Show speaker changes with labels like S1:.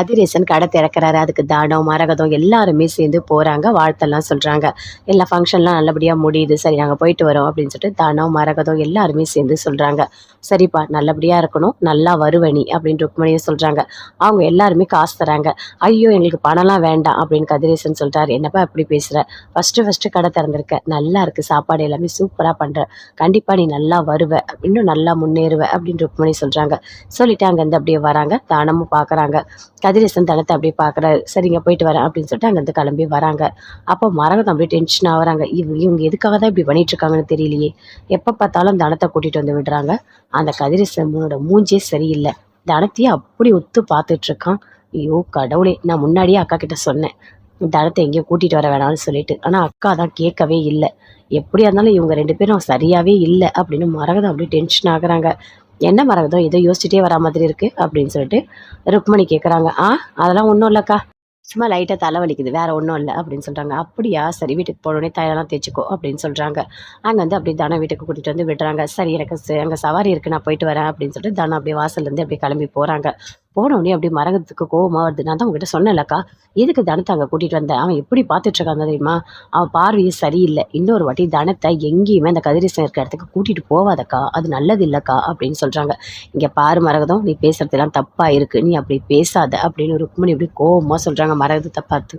S1: அதிரேசன் கடை திறக்கிறாரு. அதுக்கு தானம் மரகதம் எல்லாருமே சேர்ந்து போகிறாங்க வாழ்த்தெல்லாம் சொல்கிறாங்க எல்லா ஃபங்க்ஷன்லாம் நல்லபடியாக முடியுது. சரி நாங்கள் போயிட்டு வரோம் அப்படின்னு சொல்லிட்டு தானம் மரகதம் எல்லாருமே சேர்ந்து சொல்கிறாங்க சரிப்பா நல்லபடியாக இருக்கணும். நல்லா வருவணி அப்படின்னு ருக்மணியும் சொல்கிறாங்க அவங்க எல்லாருமே காசு தராங்க. ஐயோ எங்களுக்கு பணம்லாம் வேண்டாம் அப்படின்னு கதிரேசன் சொல்கிறாரு என்னப்பா இப்படி பேசுகிற ஃபஸ்ட்டு ஃபஸ்ட்டு கடை திறந்திருக்க. நல்லா இருக்குது சாப்பாடு எல்லாமே சூப்பராக பண்ணுற கண்டிப்பாக நீ நல்லா வருவ. இன்னும் நல்லா முன்னேறுவ அப்படின்னு ருக்மணி சொல்கிறாங்க சொல்லிட்டு அங்கேருந்து அப்படியே வராங்க. தானமும் பார்க்குறாங்க கதிரேசன் தளத்தை அப்படியே பார்க்குறாரு. சரிங்க போயிட்டு வரேன் அப்படின்னு சொல்லிட்டு அங்கேருந்து கிளம்பி வராங்க. அப்போ மரகதம் அப்படியே டென்ஷன் ஆகுறாங்க இவங்க இவங்க எதுக்காக தான் இப்படி பண்ணிட்டு இருக்காங்கன்னு தெரியலையே. எப்போ பார்த்தாலும் தனத்தை கூட்டிகிட்டு வந்து விடுறாங்க. அந்த கதிரேசனோட மூஞ்சே சரியில்லை. தனத்தையே அப்படி ஒத்து பார்த்துட்ருக்கான் ஐயோ கடவுளே நான் முன்னாடியே அக்கா கிட்ட சொன்னேன். தனத்தை எங்கேயும் கூட்டிகிட்டு வர வேணாம்னு சொல்லிட்டு. ஆனால் அக்கா தான் கேட்கவே இல்லை. எப்படியா இருந்தாலும் இவங்க ரெண்டு பேரும் சரியாகவே இல்லை அப்படின்னு மரகதம் அப்படியே டென்ஷன் ஆகுறாங்க. என்ன மரகதம் ஏதோ யோசிச்சுட்டே வரா மாதிரி இருக்கு அப்படின்னு சொல்லிட்டு ருக்மணி கேட்குறாங்க ஆ அதெல்லாம் ஒன்றும் இல்லைக்கா. சும்மா லைட்டாக தலை வலிக்குது வேற ஒன்றும் இல்லை அப்படின்னு சொல்கிறாங்க அப்படியா சரி வீட்டுக்கு போனோடனே தையெல்லாம் தேய்ச்சிக்கோ அப்படின்னு சொல்கிறாங்க அங்கே வந்து அப்படியே தனம் வீட்டுக்கு கூட்டிகிட்டு வந்து விடுறாங்க. சரி எனக்கு அங்கே சவாரி இருக்குது நான் போயிட்டு வரேன் அப்படின்னு சொல்லிட்டு தனம் அப்படியே வாசல்லேருந்து அப்படியே கிளம்பி போகிறாங்க போனோடனே அப்படியே மரகத்துக்கு கோவமாக வருது. நான் தான் உங்ககிட்ட சொன்னேன்லக்கா. எதுக்கு தனத்தை அங்கே கூட்டிகிட்டு வந்தேன் அவன் எப்படி பார்த்துட்ருக்காங்க தெரியுமா? அவன் பார்வையே சரியில்லை. இன்னொரு வாட்டி தனத்தை எங்கேயுமே அந்த கதிரேசன் இருக்கிற இடத்துக்கு கூட்டிகிட்டு போவாதக்கா. அது நல்லது இல்லைக்கா அப்படின்னு சொல்கிறாங்க இங்கே பாரு மரகதம் நீ பேசுறதெல்லாம் தப்பாக இருக்குது நீ அப்படி பேசாத அப்படின்னு ருக்மணி அப்படி கோவமாக சொல்கிறாங்க மரகதத்தை பார்த்து.